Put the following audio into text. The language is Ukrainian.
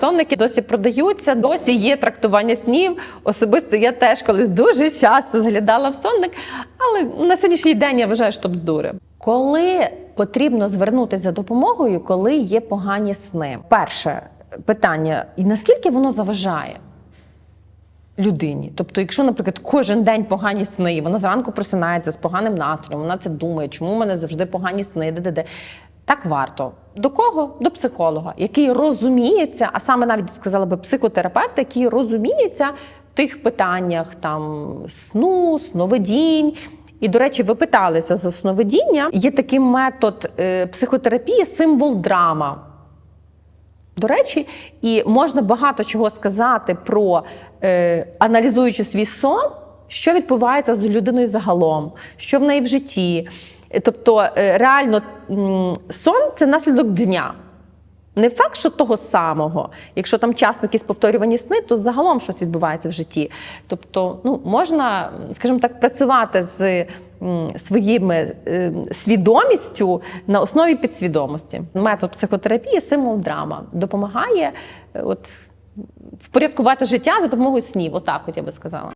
Сонники досі продаються, досі є трактування снів. Особисто я теж колись дуже часто заглядала в сонник, але на сьогоднішній день я вважаю, що бздури. Коли потрібно звернутися за допомогою, коли є погані сни? Перше питання: і наскільки воно заважає? Людині. Тобто, якщо, наприклад, кожен день погані сни, вона зранку просинається з поганим настроєм, вона це думає, чому в мене завжди погані сни, де-де-де. Так варто. До кого? До психолога, який розуміється, а саме навіть сказала би психотерапевт, який розуміється в тих питаннях там сну, сновидінь. І, до речі, ви питалися за сновидіння. Є такий метод е, психотерапії символ драма. До речі, і можна багато чого сказати про е, аналізуючи свій сон, що відбувається з людиною загалом, що в неї в житті. Тобто, е, реально, сон це наслідок дня. Не факт, що того самого. Якщо там часто якісь повторювані сни, то загалом щось відбувається в житті. Тобто, ну можна, скажімо так, працювати з своїми е, свідомістю на основі підсвідомості. Метод психотерапії символ драма допомагає е, от, впорядкувати життя за допомогою снів. Отак, от я би сказала.